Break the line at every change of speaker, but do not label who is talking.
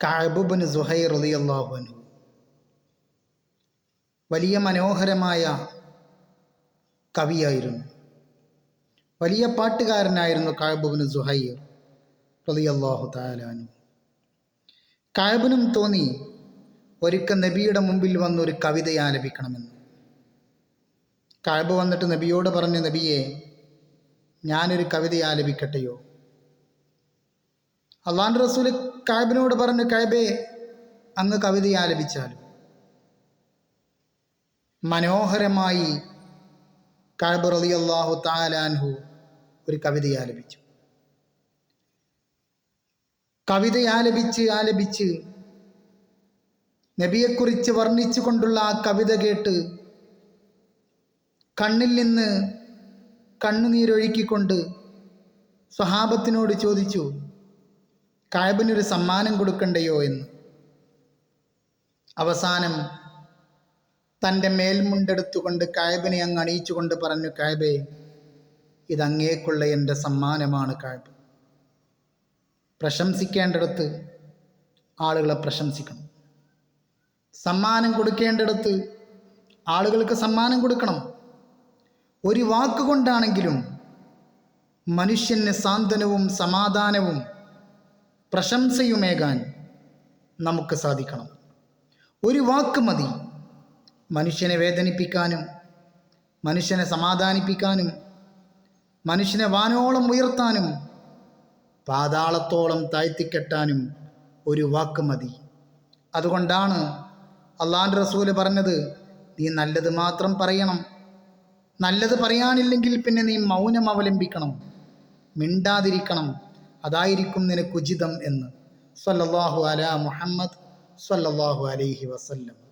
കഅബുബിൻ സുഹൈർ റളിയല്ലാഹു വലിയ മനോഹരമായ കവിയായിരുന്നു. വലിയ പാട്ടുകാരനായിരുന്നു കഅബുബിൻ സുഹൈർ റളിയല്ലാഹു താലാനു കാബിനും തോന്നി ഒരിക്കൽ നബിയുടെ മുമ്പിൽ വന്ന് ഒരു കവിത ആലപിക്കണമെന്ന്. കാബ് വന്നിട്ട് നബിയോട് പറഞ്ഞു നബിയെ ഞാനൊരു കവിത ആലപിക്കട്ടെയോ? അള്ളാന്റെ റസൂൽ കായബിനോട് പറഞ്ഞു കായബെ അന്ന് കവിത ആലപിച്ചാലും മനോഹരമായി കായബ് റലി അള്ളാഹു താലാൻഹു ഒരു കവിത ആലപിച്ചു. കവിത ആലപിച്ച് ആലപിച്ച് നബിയെക്കുറിച്ച് വർണിച്ചു കൊണ്ടുള്ള ആ കവിത കേട്ട് കണ്ണിൽ നിന്ന് കണ്ണുനീരൊഴുക്കിക്കൊണ്ട് സ്വഹാബത്തിനോട് ചോദിച്ചു കായബിനൊരു സമ്മാനം കൊടുക്കണ്ടയോ എന്ന്. അവസാനം തന്റെ മേൽമുണ്ടെടുത്തുകൊണ്ട് കായബിനെ അങ്ങ് അണിയിച്ചുകൊണ്ട് പറഞ്ഞു കായബേ ഇതങ്ങേക്കുള്ള എന്റെ സമ്മാനമാണ് കായബ്. പ്രശംസിക്കേണ്ടിടത്ത് ആളുകളെ പ്രശംസിക്കണം. സമ്മാനം കൊടുക്കേണ്ടിടത്ത് ആളുകൾക്ക് സമ്മാനം കൊടുക്കണം. ഒരു വാക്കുകൊണ്ടാണെങ്കിലും മനുഷ്യന് സാന്ത്വനവും സമാധാനവും പ്രശംസയുമേകാൻ നമുക്ക് സാധിക്കണം. ഒരു വാക്ക് മതി. മനുഷ്യനെ വേദനിപ്പിക്കാനും മനുഷ്യനെ സമാധാനിപ്പിക്കാനും മനുഷ്യനെ വാനോളം ഉയർത്താനും പാതാളത്തോളം താഴ്ത്തിക്കെട്ടാനും ഒരു വാക്ക് മതി. അതുകൊണ്ടാണ് അള്ളാന്റെ റസൂൽ പറഞ്ഞത് നീ നല്ലത് മാത്രം പറയണം. നല്ലത് പറയാനില്ലെങ്കിൽ പിന്നെ നീ മൗനം അവലംബിക്കണം. മിണ്ടാതിരിക്കണം. അതായിരിക്കും നിനക്കുചിതം എന്ന്. സല്ലല്ലാഹു അല മുഹമ്മദ് സല്ലല്ലാഹു അലൈഹി വസല്ലം.